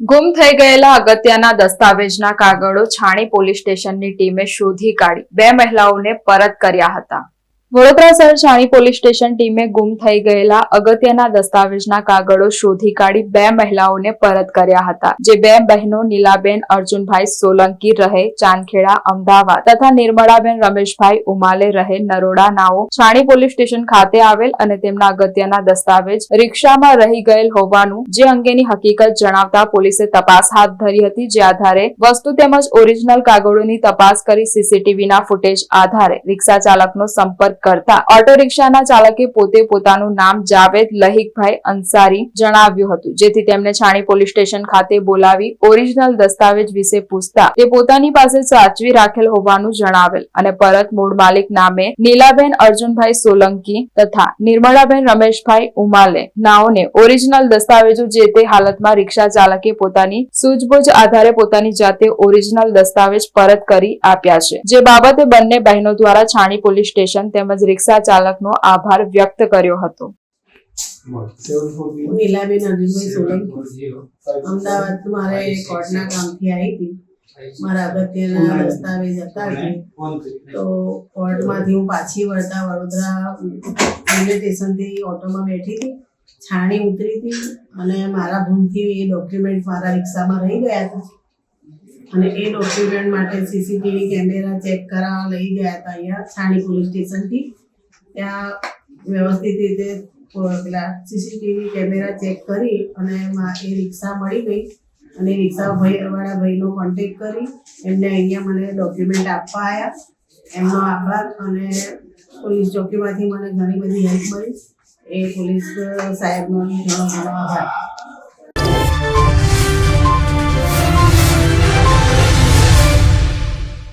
ગુમ થઈ ગયેલા અગત્યના દસ્તાવેજના કાગળો છાણી પોલીસ સ્ટેશનની ટીમે શોધી કાઢી. બે મહિલાઓને પરત કર્યા હતા. વડોદરા શહેર છાણી પોલીસ સ્ટેશન ટીમે ગુમ થઈ ગયેલા અગત્યના દસ્તાવેજના કાગળો શોધી કાઢી બે મહિલાઓને પરત કર્યા હતા, જે બે બહેનો નીલાબેન, અર્જુનભાઈ સોલંકી રહે, ચાંદખેડા, અમદાવાદ તથા નિર્મળાબેન રમેશભાઈ ઉમાલે રહે, નરોડા નાઓ છાણી પોલીસ સ્ટેશન ખાતે આવેલ અને તેમના અગત્યના દસ્તાવેજ રિક્ષામાં રહી ગયેલ હોવાનું જે અંગેની હકીકત જણાવતા પોલીસે તપાસ હાથ ધરી હતી, જે આધારે વસ્તુ તેમજ ઓરિજિનલ કાગળોની તપાસ કરી સીસીટીવીના ફૂટેજ આધારે રિક્ષા ચાલકનો સંપર્ક કરતા ઓટો રિક્ષાના ચાલકે પોતે પોતાનું નામ જાવેદ લહિકભાઈ અંસારી જણાવ્યું હતું, જેથી તેમને છાણી પોલીસ સ્ટેશન ખાતે બોલાવી ઓરિજિનલ દસ્તાવેજ વિશે પૂછતા તે પોતાની પાસે સાચવી રાખેલ હોવાનું જણાવેલ અને પરત મૂળ માલિક નામે નીલાબેન અર્જુનભાઈ સોલંકી તથા નિર્મળાબેન રમેશભાઈ ઉમાલે નાઓને ઓરિજિનલ દસ્તાવેજો જે તે હાલતમાં રિક્ષા ચાલકે પોતાની સૂઝબૂઝ આધારે પોતાની જાતે ઓરિજિનલ દસ્તાવેજ પરત કરી આપ્યા છે. જે બાબતે બંને બહેનો દ્વારા છાણી પોલીસ સ્ટેશન તેમજ રિક્ષા ચાલકનો આભાર વ્યક્ત કર્યો હતો. નીલાબેન અનિલભાઈ સોલંકી. અમદાવાદ મારે કોર્ટના કામથી આવી હતી. મારા અગત્યના દસ્તાવેજ હતા તો કોર્ટમાંથી હું પાછી વળતા વડોદરા રેલવે સ્ટેશનથી ઓટોમાં બેઠી હતી છાણી ઉતરી હતી અને મારા ભૂલથી એ ડોક્યુમેન્ટ મારા રિક્ષામાં રહી ગયા હતા. અને એ ડોક્યુમેન્ટ માટે સીસીટીવી કેમેરા ચેક કરાવવા લઈ ગયા હતા અહીંયા છાણી પોલીસ સ્ટેશનથી. ત્યાં વ્યવસ્થિત રીતે પેલા સીસીટીવી કેમેરા ચેક કરી અને એ રિક્ષા મળી ગઈ અને રિક્ષા વાળા ભાઈનો કોન્ટેક કરી. એમને અહીંયા મને ડોક્યુમેન્ટ આપવા આવ્યા એમનો આભાર અને પોલીસ ચોકીમાંથી મને ઘણી બધી હેલ્પ મળી. એ પોલીસ સાહેબનો ઘણો ઘણો આભાર.